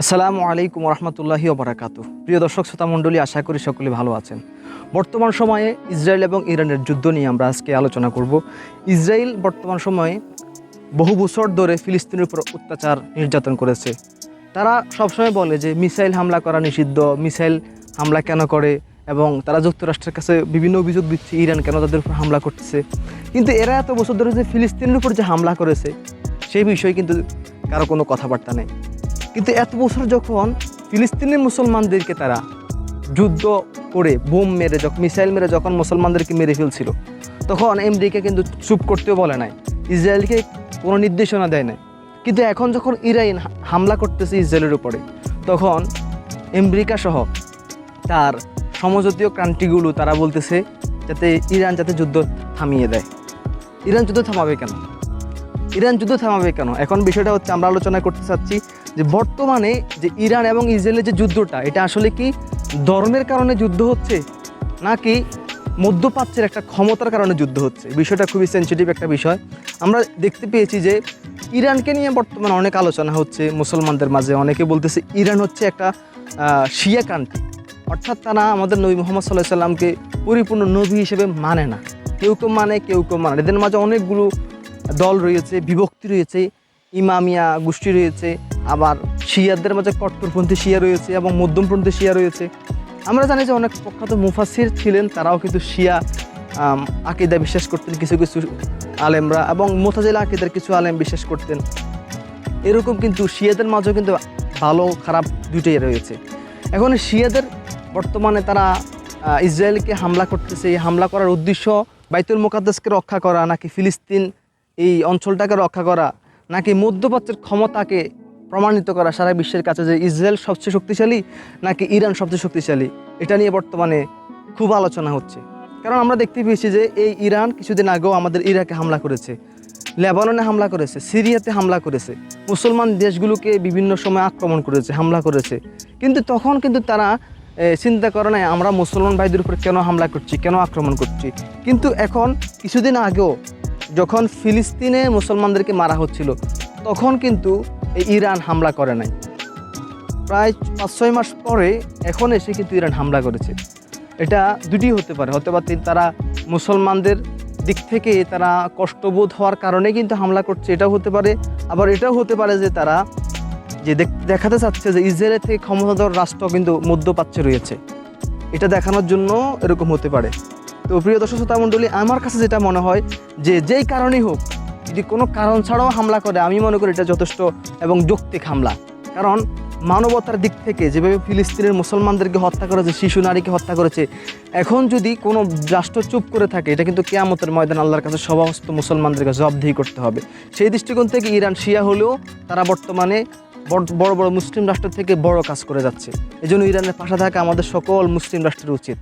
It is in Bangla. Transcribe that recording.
আসসালামু আলাইকুম রহমতুল্লাহি ওবরাকাতু প্রিয় দর্শক, শ্রোতা মণ্ডলী, আশা করি সকলে ভালো আছেন। বর্তমান সময়ে ইসরায়েল এবং ইরানের যুদ্ধ নিয়ে আমরা আজকে আলোচনা করব। ইসরায়েল বর্তমান সময়ে বহু বছর ধরে ফিলিস্তিনের উপর অত্যাচার নির্যাতন করেছে। তারা সবসময় বলে যে মিসাইল হামলা করা নিষিদ্ধ, মিসাইল হামলা কেন করে এবং তারা যুক্তরাষ্ট্রের কাছে বিভিন্ন অভিযোগ দিচ্ছে ইরান কেন তাদের উপর হামলা করতেছে। কিন্তু এরা এত বছর ধরে যে ফিলিস্তিনের উপর যে হামলা করেছে, সেই বিষয়ে কিন্তু কারও কোনো কথাবার্তা নেই। কিন্তু এত বছর যখন ফিলিস্তিনি মুসলমানদেরকে তারা যুদ্ধ করে বোম মেরে যখন, মিসাইল মেরে যখন মুসলমানদেরকে মেরে ফেলছিল, তখন আমেরিকা কিন্তু চুপ করতেও বলে নাই, ইসরায়েলকে কোনো নির্দেশনা দেয় নাই। কিন্তু এখন যখন ইরান হা- হামলা করতেছে ইসরায়েলের উপরে, তখন আমেরিকা সহ তার সমজাতীয় কান্ট্রিগুলো তারা বলতেছে যাতে ইরান যাতে যুদ্ধ থামিয়ে দেয়। ইরান যুদ্ধ থামাবে কেন? ইরান যুদ্ধ থামাবে কেন? এখন বিষয়টা হচ্ছে আমরা আলোচনা করতে চাচ্ছি যে বর্তমানে যে ইরান এবং ইসরায়েলের যে যুদ্ধটা, এটা আসলে কি ধর্মের কারণে যুদ্ধ হচ্ছে, নাকি মধ্যপ্রাচ্যের একটা ক্ষমতার কারণে যুদ্ধ হচ্ছে? বিষয়টা খুবই সেন্সিটিভ একটা বিষয়। আমরা দেখতে পেয়েছি যে ইরানকে নিয়ে বর্তমানে অনেক আলোচনা হচ্ছে মুসলমানদের মাঝে। অনেকে বলতেছে ইরান হচ্ছে একটা শিয়া কান্ট্রি অর্থাৎ তারা আমাদের নবী মোহাম্মদ সাল্লাহ সাল্লামকে পরিপূর্ণ নবী হিসেবে মানে না। কেউ কেউ মানে কেউ কেউ মানে এদের মাঝে অনেকগুলো দল রয়েছে, বিভক্তি রয়েছে। ইমামিয়া গোষ্ঠী রয়েছে, আবার শিয়াদের মাঝে কট্টরপন্থী শিয়া রয়েছে এবং মধ্যমপন্থী শিয়া রয়েছে। আমরা জানি যে অনেক প্রখ্যাত মুফাসির ছিলেন, তারাও কিন্তু শিয়া আকিদা বিশ্বাস করতেন, কিছু কিছু আলেমরা এবং মোতাজিলা আকিদার কিছু আলেম বিশ্বাস করতেন। এরকম কিন্তু শিয়াদের মাঝেও কিন্তু ভালো, খারাপ দুইটাই রয়েছে। এখন শিয়াদের বর্তমানে তারা ইসরায়েলকে হামলা করতেছে। এই হামলা করার উদ্দেশ্য বাইতুল মোকাদ্দাসকে রক্ষা করা, নাকি ফিলিস্তিন এই অঞ্চলটাকে রক্ষা করা নাকি মধ্যপ্রাচ্যের ক্ষমতাকে প্রমাণিত করা সারা বিশ্বের কাছে যে ইসরায়েল সবচেয়ে শক্তিশালী নাকি ইরান সবচেয়ে শক্তিশালী? এটা নিয়ে বর্তমানে খুব আলোচনা হচ্ছে। কারণ আমরা দেখতে পেয়েছি যে এই ইরান কিছুদিন আগেও আমাদের ইরাকে হামলা করেছে, লেবাননে হামলা করেছে, সিরিয়াতে হামলা করেছে, মুসলমান দেশগুলোকে বিভিন্ন সময় আক্রমণ করেছে, হামলা করেছে। কিন্তু তখন কিন্তু তারা চিন্তা করে নাই, আমরা মুসলমান ভাইদের উপর কেন হামলা করছি, কেন আক্রমণ করছি? কিন্তু এখন কিছুদিন আগেও যখন ফিলিস্তিনে মুসলমানদেরকে মারা হচ্ছিল, তখন কিন্তু এই ইরান হামলা করে নাই। প্রায় পাঁচ ছয় মাস পরে এখন এসে কিন্তু ইরান হামলা করেছে। এটা দুটি হতে পারে হতে পারে তারা মুসলমানদের দিক থেকে তারা কষ্টবোধ হওয়ার কারণে কিন্তু হামলা করছে, এটাও হতে পারে। আবার এটাও হতে পারে যে তারা যে দেখাতে চাচ্ছে যে ইসরায়েলের থেকে ক্ষমতাধর রাষ্ট্র কিন্তু মধ্যপ্রাচ্যে রয়েছে। এটা দেখানোর জন্য এরকম হতে পারে। তো প্রিয় দর্শক শ্রোতা মণ্ডলী, আমার কাছে যেটা মনে হয় যে যেই কারণেই হোক, যদি কোনো কারণ ছাড়াও হামলা করে, আমি মনে করি এটা যথেষ্ট এবং যৌক্তিক হামলা। কারণ মানবতার দিক থেকে যেভাবে ফিলিস্তিনের মুসলমানদেরকে হত্যা করেছে, শিশু নারীকে হত্যা করেছে, এখন যদি কোনো রাষ্ট্র চুপ করে থাকে, এটা কিন্তু কেয়ামতের ময়দান আল্লাহর কাছে সবাহস্ত মুসলমানদেরকে জবাবদিহি করতে হবে। সেই দৃষ্টিকোণ থেকে ইরান শিয়া হলেও তারা বর্তমানে বড় বড় মুসলিম রাষ্ট্র থেকে বড় কাজ করে যাচ্ছে। এই জন্য ইরানের পাশে থাকা আমাদের সকল মুসলিম রাষ্ট্রের উচিত।